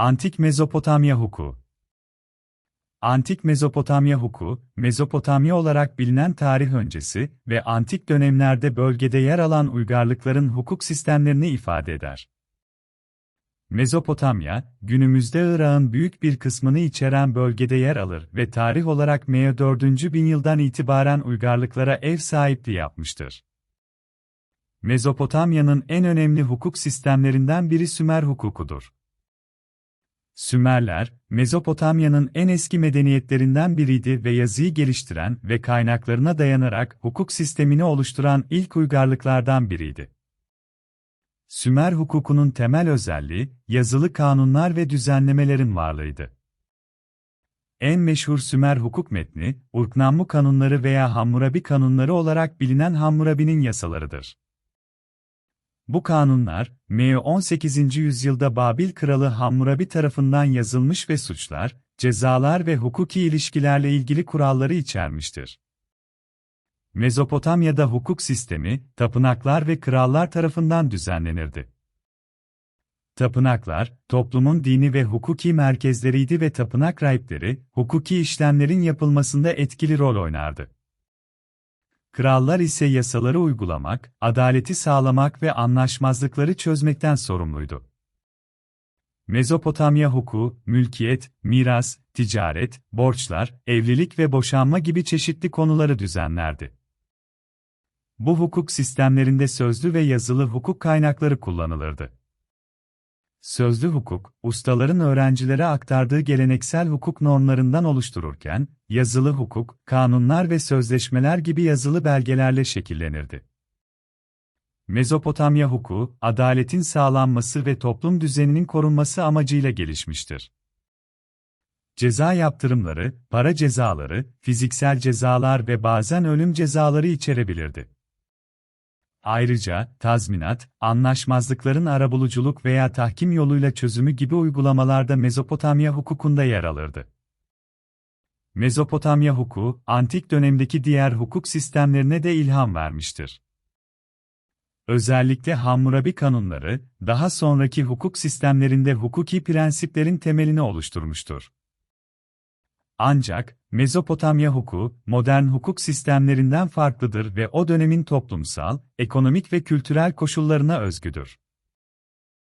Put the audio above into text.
Antik Mezopotamya hukuku Antik Mezopotamya hukuku, Mezopotamya olarak bilinen tarih öncesi ve antik dönemlerde bölgede yer alan uygarlıkların hukuk sistemlerini ifade eder. Mezopotamya, günümüzde Irak'ın büyük bir kısmını içeren bölgede yer alır ve tarih olarak M. 4. bin yıldan itibaren uygarlıklara ev sahipliği yapmıştır. Mezopotamya'nın en önemli hukuk sistemlerinden biri Sümer hukukudur. Sümerler, Mezopotamya'nın en eski medeniyetlerinden biriydi ve yazıyı geliştiren ve kaynaklarına dayanarak hukuk sistemini oluşturan ilk uygarlıklardan biriydi. Sümer hukukunun temel özelliği, yazılı kanunlar ve düzenlemelerin varlığıydı. En meşhur Sümer hukuk metni, Urknammu kanunları veya Hammurabi kanunları olarak bilinen Hammurabi'nin yasalarıdır. Bu kanunlar, M. 18. yüzyılda Babil kralı Hammurabi tarafından yazılmış ve suçlar, cezalar ve hukuki ilişkilerle ilgili kuralları içermiştir. Mezopotamya'da hukuk sistemi, tapınaklar ve krallar tarafından düzenlenirdi. Tapınaklar, toplumun dini ve hukuki merkezleriydi ve tapınak rahipleri, hukuki işlemlerin yapılmasında etkili rol oynardı. Krallar ise yasaları uygulamak, adaleti sağlamak ve anlaşmazlıkları çözmekten sorumluydu. Mezopotamya hukuku, mülkiyet, miras, ticaret, borçlar, evlilik ve boşanma gibi çeşitli konuları düzenlerdi. Bu hukuk sistemlerinde sözlü ve yazılı hukuk kaynakları kullanılırdı. Sözlü hukuk, ustaların öğrencilere aktardığı geleneksel hukuk normlarından oluştururken, yazılı hukuk, kanunlar ve sözleşmeler gibi yazılı belgelerle şekillenirdi. Mezopotamya hukuku, adaletin sağlanması ve toplum düzeninin korunması amacıyla gelişmiştir. Ceza yaptırımları, para cezaları, fiziksel cezalar ve bazen ölüm cezaları içerebilirdi. Ayrıca, tazminat, anlaşmazlıkların arabuluculuk veya tahkim yoluyla çözümü gibi uygulamalarda Mezopotamya hukukunda yer alırdı. Mezopotamya hukuku, antik dönemdeki diğer hukuk sistemlerine de ilham vermiştir. Özellikle Hammurabi kanunları, daha sonraki hukuk sistemlerinde hukuki prensiplerin temelini oluşturmuştur. Ancak, Mezopotamya hukuku, modern hukuk sistemlerinden farklıdır ve o dönemin toplumsal, ekonomik ve kültürel koşullarına özgüdür.